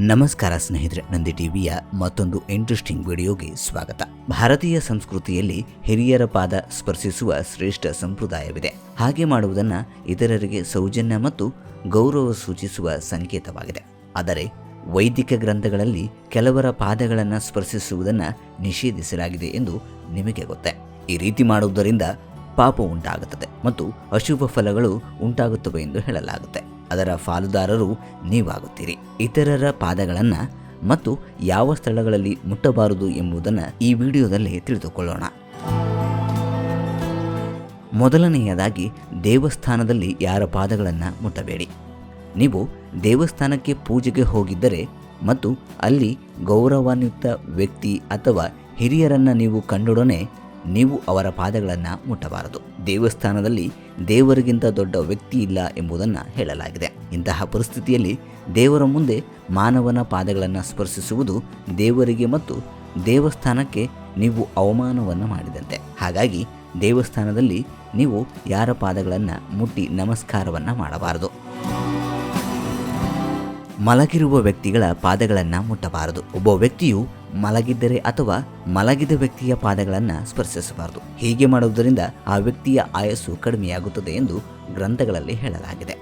ನಮಸ್ಕಾರ ಸ್ನೇಹಿತರೆ, ನಂದಿ ಟಿವಿಯ ಮತ್ತೊಂದು ಇಂಟ್ರೆಸ್ಟಿಂಗ್ ವಿಡಿಯೋಗೆ ಸ್ವಾಗತ. ಭಾರತೀಯ ಸಂಸ್ಕೃತಿಯಲ್ಲಿ ಹಿರಿಯರ ಪಾದ ಸ್ಪರ್ಶಿಸುವ ಶ್ರೇಷ್ಠ ಸಂಪ್ರದಾಯವಿದೆ. ಹಾಗೆ ಮಾಡುವುದನ್ನು ಇತರರಿಗೆ ಸೌಜನ್ಯ ಮತ್ತು ಗೌರವ ಸೂಚಿಸುವ ಸಂಕೇತವಾಗಿದೆ. ಆದರೆ ವೈದಿಕ ಗ್ರಂಥಗಳಲ್ಲಿ ಕೆಲವರ ಪಾದಗಳನ್ನು ಸ್ಪರ್ಶಿಸುವುದನ್ನು ನಿಷೇಧಿಸಲಾಗಿದೆ ಎಂದು ನಿಮಗೆ ಗೊತ್ತೆ. ಈ ರೀತಿ ಮಾಡುವುದರಿಂದ ಪಾಪ ಉಂಟಾಗುತ್ತದೆ ಮತ್ತು ಅಶುಭ ಫಲಗಳು ಉಂಟಾಗುತ್ತವೆ ಎಂದು ಹೇಳಲಾಗುತ್ತೆ. ಅದರ ಪಾಲುದಾರರು ನೀವಾಗುತ್ತೀರಿ. ಇತರರ ಪಾದಗಳನ್ನು ಮತ್ತು ಯಾವ ಸ್ಥಳಗಳಲ್ಲಿ ಮುಟ್ಟಬಾರದು ಎಂಬುದನ್ನು ಈ ವಿಡಿಯೋದಲ್ಲಿ ತಿಳಿದುಕೊಳ್ಳೋಣ. ಮೊದಲನೆಯದಾಗಿ, ದೇವಸ್ಥಾನದಲ್ಲಿ ಯಾರ ಪಾದಗಳನ್ನು ಮುಟ್ಟಬೇಡಿ. ನೀವು ದೇವಸ್ಥಾನಕ್ಕೆ ಪೂಜೆಗೆ ಹೋಗಿದ್ದರೆ ಮತ್ತು ಅಲ್ಲಿ ಗೌರವಾನ್ವಿತ ವ್ಯಕ್ತಿ ಅಥವಾ ಹಿರಿಯರನ್ನು ನೀವು ಕಂಡೊಡನೆ ನೀವು ಅವರ ಪಾದಗಳನ್ನು ಮುಟ್ಟಬಾರದು. ದೇವಸ್ಥಾನದಲ್ಲಿ ದೇವರಿಗಿಂತ ದೊಡ್ಡ ವ್ಯಕ್ತಿ ಇಲ್ಲ ಎಂಬುದನ್ನು ಹೇಳಲಾಗಿದೆ. ಇಂತಹ ಪರಿಸ್ಥಿತಿಯಲ್ಲಿ ದೇವರ ಮುಂದೆ ಮಾನವನ ಪಾದಗಳನ್ನು ಸ್ಪರ್ಶಿಸುವುದು ದೇವರಿಗೆ ಮತ್ತು ದೇವಸ್ಥಾನಕ್ಕೆ ನೀವು ಅವಮಾನವನ್ನು ಮಾಡಿದಂತೆ. ಹಾಗಾಗಿ ದೇವಸ್ಥಾನದಲ್ಲಿ ನೀವು ಯಾರ ಪಾದಗಳನ್ನು ಮುಟ್ಟಿ ನಮಸ್ಕಾರವನ್ನು ಮಾಡಬಾರದು. ಮಲಗಿರುವ ವ್ಯಕ್ತಿಗಳ ಪಾದಗಳನ್ನು ಮುಟ್ಟಬಾರದು. ಒಬ್ಬ ವ್ಯಕ್ತಿಯು ಮಲಗಿದ್ದರೆ ಅಥವಾ ಮಲಗಿದ ವ್ಯಕ್ತಿಯ ಪಾದಗಳನ್ನು ಸ್ಪರ್ಶಿಸಬಾರದು. ಹೀಗೆ ಮಾಡುವುದರಿಂದ ಆ ವ್ಯಕ್ತಿಯ ಆಯಸ್ಸು ಕಡಿಮೆಯಾಗುತ್ತದೆ ಎಂದು ಗ್ರಂಥಗಳಲ್ಲಿ ಹೇಳಲಾಗಿದೆ.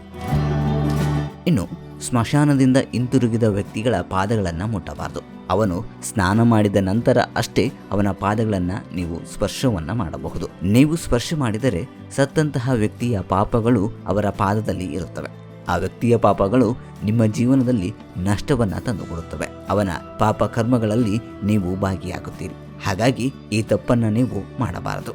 ಇನ್ನು, ಸ್ಮಶಾನದಿಂದ ಹಿಂತಿರುಗಿದ ವ್ಯಕ್ತಿಗಳ ಪಾದಗಳನ್ನು ಮುಟ್ಟಬಾರದು. ಅವನು ಸ್ನಾನ ಮಾಡಿದ ನಂತರ ಅಷ್ಟೇ ಅವನ ಪಾದಗಳನ್ನು ನೀವು ಸ್ಪರ್ಶವನ್ನು ಮಾಡಬಹುದು. ನೀವು ಸ್ಪರ್ಶ ಮಾಡಿದರೆ ಸತ್ತಂತಹ ವ್ಯಕ್ತಿಯ ಪಾಪಗಳು ಅವರ ಪಾದದಲ್ಲಿ ಇರುತ್ತವೆ. ಆ ವ್ಯಕ್ತಿಯ ಪಾಪಗಳು ನಿಮ್ಮ ಜೀವನದಲ್ಲಿ ನಷ್ಟವನ್ನು ತಂದುಕೊಡುತ್ತವೆ. ಅವನ ಪಾಪ ಕರ್ಮಗಳಲ್ಲಿ ನೀವು ಭಾಗಿಯಾಗುತ್ತೀರಿ. ಹಾಗಾಗಿ ಈ ತಪ್ಪನ್ನು ನೀವು ಮಾಡಬಾರದು.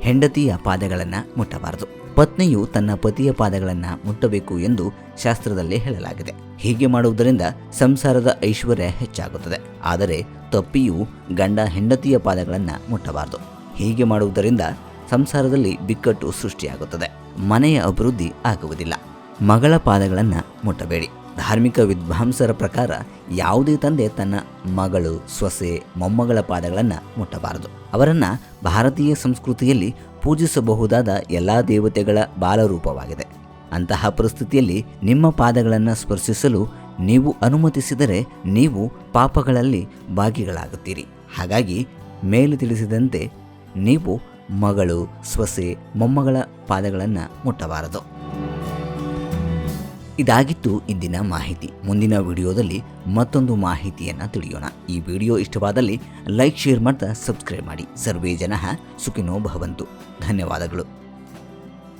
ಹೆಂಡತಿಯ ಪಾದಗಳನ್ನು ಮುಟ್ಟಬಾರದು. ಪತ್ನಿಯು ತನ್ನ ಪತಿಯ ಪಾದಗಳನ್ನು ಮುಟ್ಟಬೇಕು ಎಂದು ಶಾಸ್ತ್ರದಲ್ಲಿ ಹೇಳಲಾಗಿದೆ. ಹೀಗೆ ಮಾಡುವುದರಿಂದ ಸಂಸಾರದ ಐಶ್ವರ್ಯ ಹೆಚ್ಚಾಗುತ್ತದೆ. ಆದರೆ ತಪ್ಪಿಯು ಗಂಡ ಹೆಂಡತಿಯ ಪಾದಗಳನ್ನು ಮುಟ್ಟಬಾರದು. ಹೀಗೆ ಮಾಡುವುದರಿಂದ ಸಂಸಾರದಲ್ಲಿ ಬಿಕ್ಕಟ್ಟು ಸೃಷ್ಟಿಯಾಗುತ್ತದೆ. ಮನೆಯ ಅಭಿವೃದ್ಧಿ ಆಗುವುದಿಲ್ಲ. ಮಗಳ ಪಾದಗಳನ್ನು ಮುಟ್ಟಬೇಡಿ. ಧಾರ್ಮಿಕ ವಿದ್ವಾಂಸರ ಪ್ರಕಾರ ಯಾವುದೇ ತಂದೆ ತನ್ನ ಮಗಳು, ಸೊಸೆ, ಮೊಮ್ಮಗಳ ಪಾದಗಳನ್ನು ಮುಟ್ಟಬಾರದು. ಅವರನ್ನು ಭಾರತೀಯ ಸಂಸ್ಕೃತಿಯಲ್ಲಿ ಪೂಜಿಸಬಹುದಾದ ಎಲ್ಲ ದೇವತೆಗಳ ಬಾಲರೂಪವಾಗಿದೆ. ಅಂತಹ ಪರಿಸ್ಥಿತಿಯಲ್ಲಿ ನಿಮ್ಮ ಪಾದಗಳನ್ನು ಸ್ಪರ್ಶಿಸಲು ನೀವು ಅನುಮತಿಸಿದರೆ ನೀವು ಪಾಪಗಳಲ್ಲಿ ಭಾಗಿಗಳಾಗುತ್ತೀರಿ. ಹಾಗಾಗಿ, ಮೇಲೆ ತಿಳಿಸಿದಂತೆ ನೀವು ಮಗಳು, ಸೊಸೆ, ಮೊಮ್ಮಗಳ ಪಾದಗಳನ್ನು ಮುಟ್ಟಬಾರದು. ಇದಾಗಿತ್ತು ಇಂದಿನ ಮಾಹಿತಿ. ಮುಂದಿನ ವಿಡಿಯೋದಲ್ಲಿ ಮತ್ತೊಂದು ಮಾಹಿತಿಯನ್ನು ತಿಳಿಯೋಣ. ಈ ವಿಡಿಯೋ ಇಷ್ಟವಾದಲ್ಲಿ ಲೈಕ್, ಶೇರ್ ಮಾಡ್ತಾ ಸಬ್ಸ್ಕ್ರೈಬ್ ಮಾಡಿ. ಸರ್ವೇ ಜನ ಸುಖಿನೋ ಭವಂತು. ಧನ್ಯವಾದಗಳು.